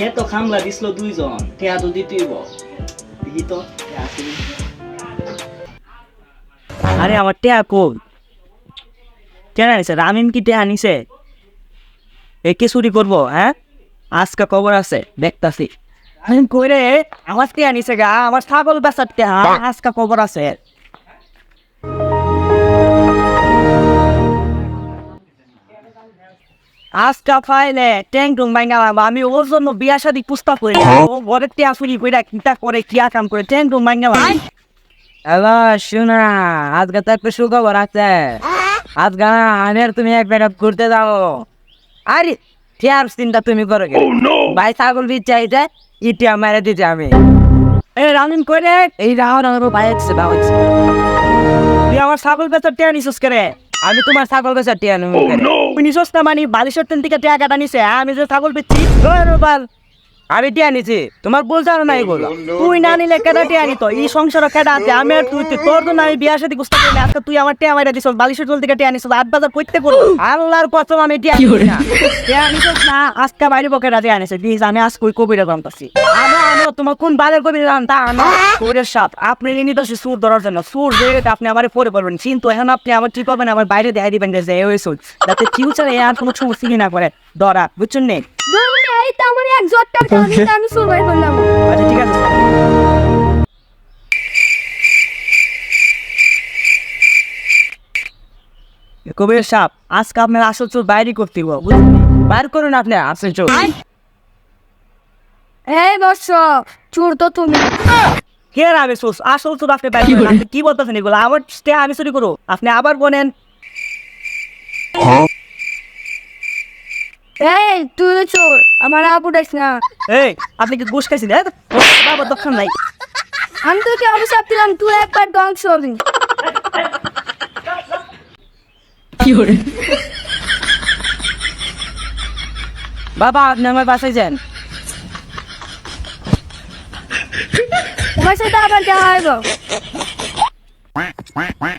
সে তো খামলা দিছিল দুইজন টেয়া তো দিতেইব দেখি? আরে আমার টেয়া কই? টেয়া নিছে, রামিম কি টেয়া নিছে? এ কি চুরি করব হ্যাঁ? আজকে খবর আছে, দেখতাছি। কই রে? আমার টেয়া নিছে গা, আমার ছাগল বেচার টেয়া আজকে খবর আছে। আজকা ফাইলে ট্যাং টুং বাইনা আমি ওর জন্য বিয়া শাদি প্রস্তাব করি ও ঘরের টিয়া চুরি করে কিতা করে কিয়া কাম করে ট্যাং টুং বাইনা হ্যালো শোনা আজকে তো একটা সুখবর আছে। আজকে আনের তুমি এক বেটা ঘুরতে যাও। আরে টিয়ার চিন্তা তুমি করো কে ভাই ছাগল বীজ চাইছে ইটিয়া মেরে দিতে আমি। এ রানিন করে এই রাও রাও ভাই আছে ভাই তুই আমার ছাগল বেচার টিয়া নিছিস করে আমি তোমার ছাগল বেচার টিয়া নেব তুই নিছিস না মানে? বালিশের তেল থেকে টিয়া কাটা নিছে। আমি যে ছাগল বেচছি বাল। আমি টিয়া নিছি। তোমার বলতে আর নাই বলো তুই না নিলে কেটা টিয়া নিত? এই সংসার কেটা আছে? আমি আর তুই তোর জন্য আমি বিয়া সাথে গুস্তা করি না। আজকে তুই আমার টিয়া মাইরা দিছ বালিশের তেল থেকে টিয়া নিছ আট বাজার করতে করব আল্লাহর কসম আমি টিয়া নিছি না। টিয়া নিছিস না আজকে বাইরে বকেরা টিয়া নিছে। প্লিজ আমি আজ কই কবিরা জানতাছি আমি আমি তোমার কোন জানতা আমি সুরের সাপ। আপনি নিয়ে তো সুর ধরার জন্য। সুর ধরে আপনি আমার পরে পড়বেন কিন্তু এখন আপনি আমার করবেন আমার বাইরে দেখাই দিবেন যে এই সুর। যাতে ফিউচারে আর কোনো সমস্যা না করে। ধরা বুঝছেন নে? এই তো আমার এক করলাম। আচ্ছা ঠিক আছে। কবির সাপ আজকে আপনার আসল চোর বাইরে করতে বাইর করুন আপনি আসল চোর। এই বর্ষ চোর তো তুমি। কে রাবে সোস আসল চোর আপনি বাইর আপনি কি বলতেছেন এগুলো? আমার স্টে আমি চুরি করো আপনি আবার বলেন। এই তুই চোর। আমার আপু ডাইস না। এই আপনি কি ঘুষ খাইছেন? হ্যাঁ? বাবা দক্ষণ নাই। আমি তোকে অভিশাপ দিলাম? তুই একবার ধ্বংস হবি বাবা আপনি আমার বাসায় যান। তোমার সাথে আবার দেখা হইব quack, quack, quack.